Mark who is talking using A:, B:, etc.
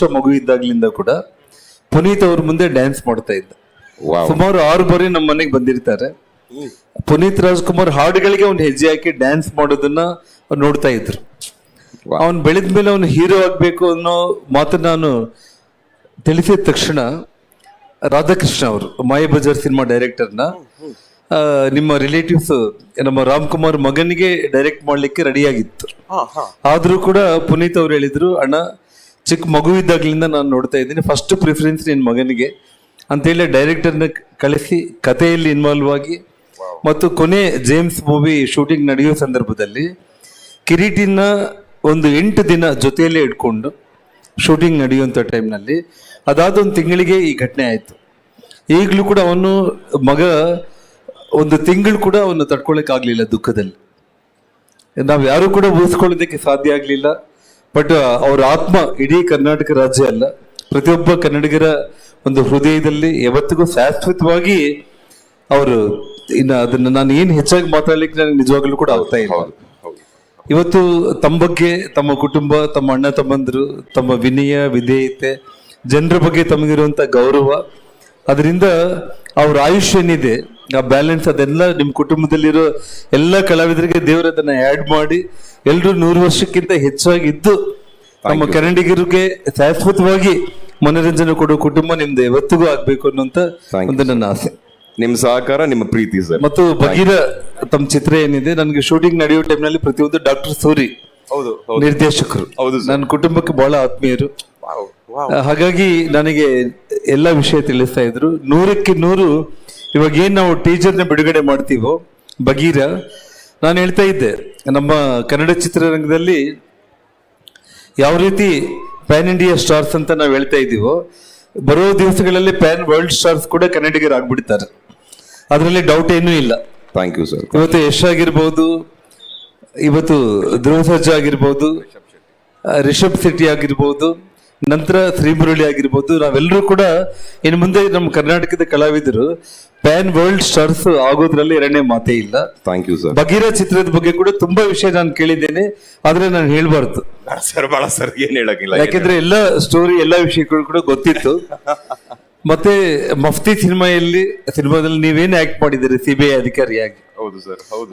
A: ವರ್ಷ ಮಗು ಇದ್ದಾಗ್ಲಿಂದ ಕೂಡ ಪುನೀತ್ ಅವ್ರ ಮುಂದೆ ಡ್ಯಾನ್ಸ್ ಮಾಡ್ತಾ ಇದ್ದ. ಸುಮಾರು ಆರು ಬಾರಿ ನಮ್ಮ ಮನೆಗೆ ಬಂದಿರ್ತಾರೆ. ಪುನೀತ್ ರಾಜ್ಕುಮಾರ್ ಹಾಡುಗಳಿಗೆ ಅವ್ನು ಹೆಜ್ಜೆ ಹಾಕಿ ಡ್ಯಾನ್ಸ್ ಮಾಡೋದನ್ನ ನೋಡ್ತಾ ಇದ್ರು. ಅವನ್ ಬೆಳೆದ ಮೇಲೆ ಅವನು ಹೀರೋ ಆಗ್ಬೇಕು ಅನ್ನೋ ಮಾತು ನಾನು ತಿಳಿಸಿದ ತಕ್ಷಣ ರಾಧಾಕೃಷ್ಣ ಅವರು ಮಾಯ ಬಜಾರ್ ಸಿನಿಮಾ ಡೈರೆಕ್ಟರ್ನ ನಿಮ್ಮ ರಿಲೇಟಿವ್ಸ್ ನಮ್ಮ ರಾಮ್ ಕುಮಾರ್ ಮಗನಿಗೆ ಡೈರೆಕ್ಟ್ ಮಾಡ್ಲಿಕ್ಕೆ ರೆಡಿಯಾಗಿತ್ತು ಆದ್ರೂ ಕೂಡ ಪುನೀತ್ ಅವ್ರು ಹೇಳಿದ್ರು ಅಣ್ಣ ಚಿಕ್ಕ ಮಗು ಇದ್ದಾಗ್ಲಿಂದ ನಾನು ನೋಡ್ತಾ ಇದ್ದೀನಿ. ಫಸ್ಟ್ ಪ್ರಿಫರೆನ್ಸ್ ನಿನ್ನ ಮಗನಿಗೆ. ಅಂತೇಳಿ ಡೈರೆಕ್ಟರ್ನ ಕಳಿಸಿ ಕಥೆಯಲ್ಲಿ ಇನ್ವಾಲ್ವ್ ಆಗಿ. ಮತ್ತು ಕೊನೆ ಜೇಮ್ಸ್ ಮೂವಿ ಶೂಟಿಂಗ್ ನಡೆಯೋ ಸಂದರ್ಭದಲ್ಲಿ ಕಿರೀಟಿನ ಒಂದು ಎಂಟು ದಿನ ಜೊತೆಯಲ್ಲೇ ಇಟ್ಕೊಂಡು ಶೂಟಿಂಗ್ ನಡೆಯುವಂಥ ಟೈಮ್ನಲ್ಲಿ ಅದಾದ ಒಂದು ತಿಂಗಳಿಗೆ ಈ ಘಟನೆ ಆಯಿತು. ಈಗಲೂ ಕೂಡ ಅವನು ಮಗ ಒಂದು ತಿಂಗಳು ಕೂಡ ಅವನು ತಡ್ಕೊಳ್ಳೋಕ್ಕಾಗಲಿಲ್ಲ ಆಗ್ಲಿಲ್ಲ ದುಃಖದಲ್ಲಿ. ನಾವು ಯಾರೂ ಕೂಡ ಊಹಿಸ್ಕೊಳ್ಳೋದಕ್ಕೆ ಸಾಧ್ಯ ಆಗಲಿಲ್ಲ. ಬಟ್ ಅವರ ಆತ್ಮ ಇಡೀ ಕರ್ನಾಟಕ ರಾಜ್ಯ ಅಲ್ಲ. ಪ್ರತಿಯೊಬ್ಬ ಕನ್ನಡಿಗರ ಒಂದು ಹೃದಯದಲ್ಲಿ ಯಾವತ್ತಿಗೂ ಶಾಶ್ವತವಾಗಿ ಅವರು ಇನ್ನು ಅದನ್ನ ನಾನು ಏನು ಹೆಚ್ಚಾಗಿ ಮಾತಾಡ್ಲಿಕ್ಕೆ ನನಗೆ ನಿಜವಾಗ್ಲೂ ಕೂಡ ಆಗ್ತಾ ಇಲ್ಲ. ಇವತ್ತು ತಮ್ಮ ಬಗ್ಗೆ ತಮ್ಮ ಕುಟುಂಬ ತಮ್ಮ ಅಣ್ಣ ತಮ್ಮಂದರು ತಮ್ಮ ವಿನಯ ವಿಧೇಯತೆ ಜನರ ಬಗ್ಗೆ ತಮಗಿರುವಂತ ಗೌರವ ಅದರಿಂದ ಅವ್ರ ಆಯುಷ್ಯ ಏನಿದೆ ಆ ಬ್ಯಾಲೆನ್ಸ್ ಅದೆಲ್ಲ ನಿಮ್ಮ ಕುಟುಂಬದಲ್ಲಿರೋ ಎಲ್ಲ ಕಲಾವಿದರಿಗೆ ದೇವರು ಅದನ್ನ ಆ್ಯಡ್ ಮಾಡಿ ಎಲ್ಲರೂ ನೂರು ವರ್ಷಕ್ಕಿಂತ ಹೆಚ್ಚಾಗಿ ಇದ್ದು ನಮ್ಮ ಕನ್ನಡಿಗರಿಗೆ ಶಾಶ್ವತವಾಗಿ ಮನೋರಂಜನೆ ಕೊಡೋ ಕುಟುಂಬ ನಿಮ್ದು ಯಾವತ್ತಿಗೂ ಆಗ್ಬೇಕು ಅನ್ನೋಂತ ಒಂದು ನನ್ನ ಆಸೆ.
B: ನಿಮ್ಮ ಸಹಕಾರ ನಿಮ್ಮ ಪ್ರೀತಿ ಸರ್
A: ಮತ್ತು ಬಗೀರ ತಮ್ಮ ಚಿತ್ರ ಏನಿದೆ ನನಗೆ ಶೂಟಿಂಗ್ ನಡೆಯೋ ಟೈಮ್ನಲ್ಲಿ ಪ್ರತಿಯೊಂದು ಡಾಕ್ಟರ್ ಸೂರಿ
B: ಹೌದು
A: ನಿರ್ದೇಶಕರು.
B: ಹೌದು.
A: ನನ್ನ ಕುಟುಂಬಕ್ಕೆ ಬಹಳ ಆತ್ಮೀಯರು. ಹಾಗಾಗಿ ನನಗೆ ಎಲ್ಲ ವಿಷಯ ತಿಳಿಸ್ತಾ ಇದ್ರು. ನೂರಕ್ಕೆ ನೂರು ಇವಾಗ ಏನು ನಾವು ಟೀಚರ್ನ ಬಿಡುಗಡೆ ಮಾಡ್ತೀವೋ ಬಗೀರ ನಾನು ಹೇಳ್ತಾ ಇದ್ದೆ ನಮ್ಮ ಕನ್ನಡ ಚಿತ್ರರಂಗದಲ್ಲಿ ಯಾವ ರೀತಿ ಪ್ಯಾನ್ ಇಂಡಿಯಾ ಸ್ಟಾರ್ಸ್ ಅಂತ ನಾವು ಹೇಳ್ತಾ ಇದ್ದೀವೋ ಬರೋ ದಿವಸಗಳಲ್ಲಿ ಪ್ಯಾನ್ ವರ್ಲ್ಡ್ ಸ್ಟಾರ್ಸ್ ಕೂಡ ಕನ್ನಡಿಗರು ಆಗ್ಬಿಡ್ತಾರೆ. ಅದರಲ್ಲಿ ಡೌಟ್ ಏನೂ ಇಲ್ಲ.
B: ಥ್ಯಾಂಕ್ ಯು ಸರ್
A: ಇವತ್ತು ಯಶ್ ಆಗಿರ್ಬೋದು ಇವತ್ತು ಧ್ರುವ ಸಜ್ಜ ಆಗಿರ್ಬೋದು ರಿಷಬ್ ಶೆಟ್ಟಿ ಆಗಿರ್ಬೋದು ನಂತರ ಶ್ರೀಮುರಳಿ ಆಗಿರ್ಬೋದು. ನಾವೆಲ್ಲರೂ ಕೂಡ ಇನ್ನು ಮುಂದೆ ನಮ್ಮ ಕರ್ನಾಟಕದ ಕಲಾವಿದರು ಪ್ಯಾನ್ ವರ್ಲ್ಡ್ ಸ್ಟಾರ್ಸ್ ಆಗೋದ್ರಲ್ಲಿ ಎರಡನೇ ಮಾತೇ ಇಲ್ಲ.
B: ಥ್ಯಾಂಕ್ ಯು ಸರ್
A: ಬಗೀರ ಚಿತ್ರದ ಬಗ್ಗೆ ಕೂಡ ತುಂಬಾ ವಿಷಯ ನಾನು ಕೇಳಿದ್ದೇನೆ. ಆದ್ರೆ ನಾನು ಹೇಳ್ಬಾರ್ದು.
B: ಸರ್ ಬಹಳ ಸರ್ ಏನ್ ಹೇಳಕ್ಕಿಲ್ಲ
A: ಯಾಕೆಂದ್ರೆ ಎಲ್ಲ ಸ್ಟೋರಿ ಎಲ್ಲ ವಿಷಯಗಳು ಕೂಡ ಗೊತ್ತಿತ್ತು. ಮತ್ತೆ ಮಫ್ತಿ ಸಿನಿಮಾಯಲ್ಲಿ ಸಿನಿಮಾದಲ್ಲಿ ನೀವೇನು ಆಕ್ಟ್ ಮಾಡಿದ್ದೀರಿ? ಸಿಬಿಐ ಅಧಿಕಾರಿಯಾಗಿ.
B: ಹೌದು ಸರ್ ಹೌದು.